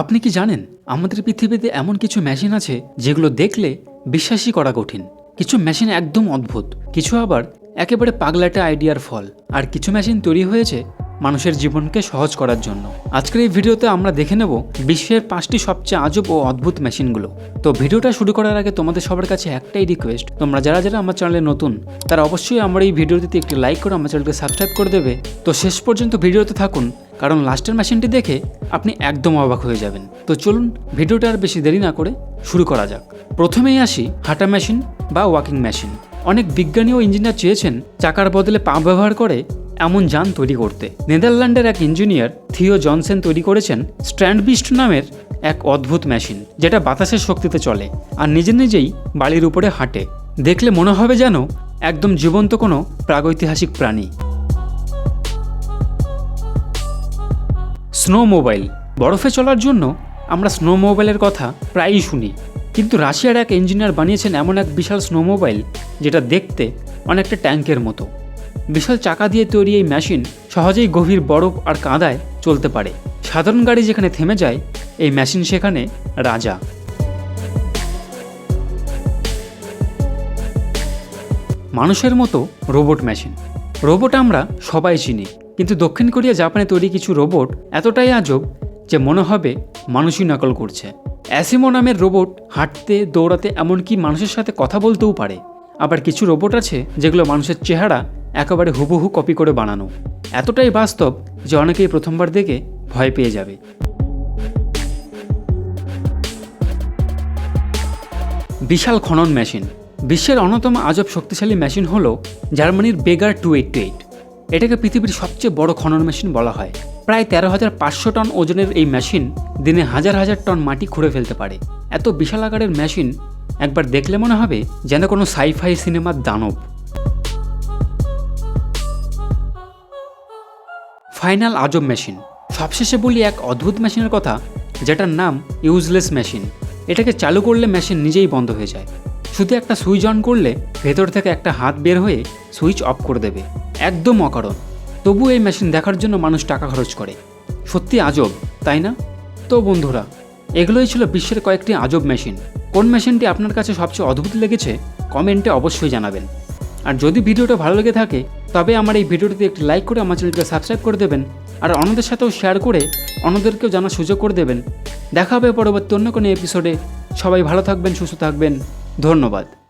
আপনি কি জানেন, আমাদের পৃথিবীতে এমন কিছু মেশিন আছে যেগুলো দেখলে বিশ্বাসই করা কঠিন। কিছু মেশিন একদম অদ্ভুত, কিছু আবার একেবারে পাগলাটে আইডিয়ার ফল। আর কিছু মেশিন তৈরি হয়েছে মানুষের জীবনকে সহজ করার জন্য। আজকের এই ভিডিওতে আমরা দেখে নেব বিশ্বের পাঁচটি সবচেয়ে আজব ও অদ্ভুত মেশিনগুলো। তো ভিডিওটা শুরু করার আগে তোমাদের সবার কাছে একটাই রিকোয়েস্ট তোমরা যারা যারা আমার চ্যানেলে নতুন, তারা অবশ্যই আমার এই ভিডিওটিতে একটি লাইক করে আমার চ্যানেলকে সাবস্ক্রাইব করে দেবে। তো শেষ পর্যন্ত ভিডিওতে থাকুন কারণ লাস্টের মেশিনটি দেখে আপনি একদম অবাক হয়ে যাবেন। তো চলুন ভিডিওটা আর বেশি দেরি না করে শুরু করা যাক। প্রথমেই আসি হাঁটা মেশিন বা ওয়াকিং মেশিন। অনেক বিজ্ঞানী ও ইঞ্জিনিয়ার চেয়েছেন চাকার বদলে পা ব্যবহার করে এমন যান তৈরি করতে। নেদারল্যান্ডের এক ইঞ্জিনিয়ার থিও জনসেন তৈরি করেছেন স্ট্র্যান্ডবিস্ট নামের এক অদ্ভুত মেশিন, যেটা বাতাসের শক্তিতে চলে আর নিজে নিজেই বালির উপরে হাঁটে। দেখলে মনে হবে যেন একদম জীবন্ত কোনো প্রাগৈতিহাসিক প্রাণী। Snowmobile. বরফে চলার জন্য আমরা স্নো মোবাইলের কথা প্রায়ই শুনি। কিন্তু রাশিয়ার এক ইঞ্জিনিয়ার বানিয়েছেন এমন এক বিশাল স্নো মোবাইল, যেটা দেখতে অনেকটা ট্যাঙ্কের মতো। বিশাল চাকা দিয়ে তৈরি এই মেশিন সহজেই গভীর বরফ আর কাঁদায় চলতে পারে। সাধারণ গাড়ি যেখানে থেমে যায়, এই মেশিন সেখানে রাজা। মানুষের মতো রোবট মেশিন। রোবট আমরা সবাই চিনি। কিন্তু দক্ষিণ কোরিয়া জাপানে তৈরি কিছু রোবট এতটাই আজব যে মনে হবে মানুষই নকল করছে। অ্যাসিমো নামের রোবট হাঁটতে, দৌড়াতে এমনকি মানুষের সাথে কথা বলতেও পারে। আবার কিছু রোবট আছে যেগুলো মানুষের চেহারা একেবারে হুবহু কপি করে বানানো। এতটাই বাস্তব যে অনেকেই প্রথমবার দেখে ভয় পেয়ে যাবে। বিশাল খনন মেশিন। বিশ্বের অন্যতম আজব শক্তিশালী মেশিন হল জার্মানির বেগার টু এইট এইট। এটাকে পৃথিবীর সবচেয়ে বড় খনন মেশিন বলা হয়। প্রায় তেরো হাজার পাঁচশো টন ওজনের এই মেশিন দিনে হাজার হাজার টন মাটি খুঁড়ে ফেলতে পারে। এত বিশাল আকারের মেশিন, একবার দেখলে মনে হবে যেন কোনো সাইফাই সিনেমার দানব। ফাইনাল আজব মেশিন। সবশেষে বলি এক অদ্ভুত মেশিনের কথা, যেটার নাম ইউজলেস মেশিন। এটাকে চালু করলে মেশিন নিজেই বন্ধ হয়ে যায়। শুধু একটা সুইচ অন করলে ভেতর থেকে একটা হাত বের হয়ে সুইচ অফ করে দেবে। একদম অকারণ। তবু এই মেশিন দেখার জন্য মানুষ টাকা খরচ করে। সত্যি আজব, তাই না? তো বন্ধুরা, এগুলোই ছিল বিশ্বের কয়েকটি আজব মেশিন। কোন মেশিনটি আপনার কাছে সবচেয়ে অদ্ভুত লেগেছে, কমেন্টে অবশ্যই জানাবেন। আর যদি ভিডিওটা ভালো লেগে থাকে, তবে আমার এই ভিডিওটিতে একটি লাইক করে আমার চ্যানেলকে সাবস্ক্রাইব করে দেবেন। আর অন্যদের সাথেও শেয়ার করে অন্যদেরকেও জানার সুযোগ করে দেবেন। দেখা হবে পরবর্তী অন্য কোনো এপিসোডে। সবাই ভালো থাকবেন, সুস্থ থাকবেন। ধন্যবাদ।